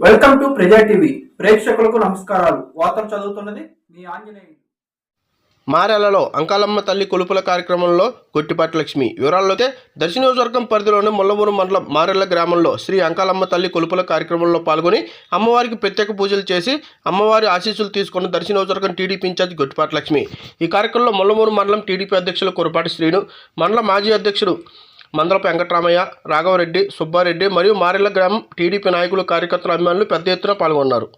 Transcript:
Welcome to ప్రజా TV. ప్రేక్షకులకు నమస్కారాలు. వార్తలు చదువుతున్నది మీ ఆంజనేయులు. మారెలలో అంకాలమ్మ తల్లి కొలుపుల కార్యక్రమంలో కొట్టిపాటి లక్ష్మి వివరాల్లోకి దర్శి నియోజకవర్గం పరిధిలోని ముల్లమూరు మండలం మారెల్ల గ్రామంలో శ్రీ అంకాలమ్మ తల్లి కొలుపుల కార్యక్రమంలో పాల్గొని అమ్మవారికి ప్రత్యేక పూజలు చేసి అమ్మవారి ఆశీస్సులు తీసుకున్న దర్శి నియోజకవర్గం టీడీపీ ఇన్ఛార్జ్ గొట్టిపాటి లక్ష్మి ఈ కార్యక్రమంలో ముల్లమూరు మండలం టీడీపీ అధ్యక్షులు కురపాటి శ్రీను మండల మాజీ అధ్యక్షుడు మందలపు వెంకటరామయ్య రాఘవరెడ్డి సుబ్బారెడ్డి మరియు మారెళ్ళ గ్రామం టీడీపీ నాయకులు కార్యకర్తల అభిమానులు పెద్ద ఎత్తున పాల్గొన్నారు.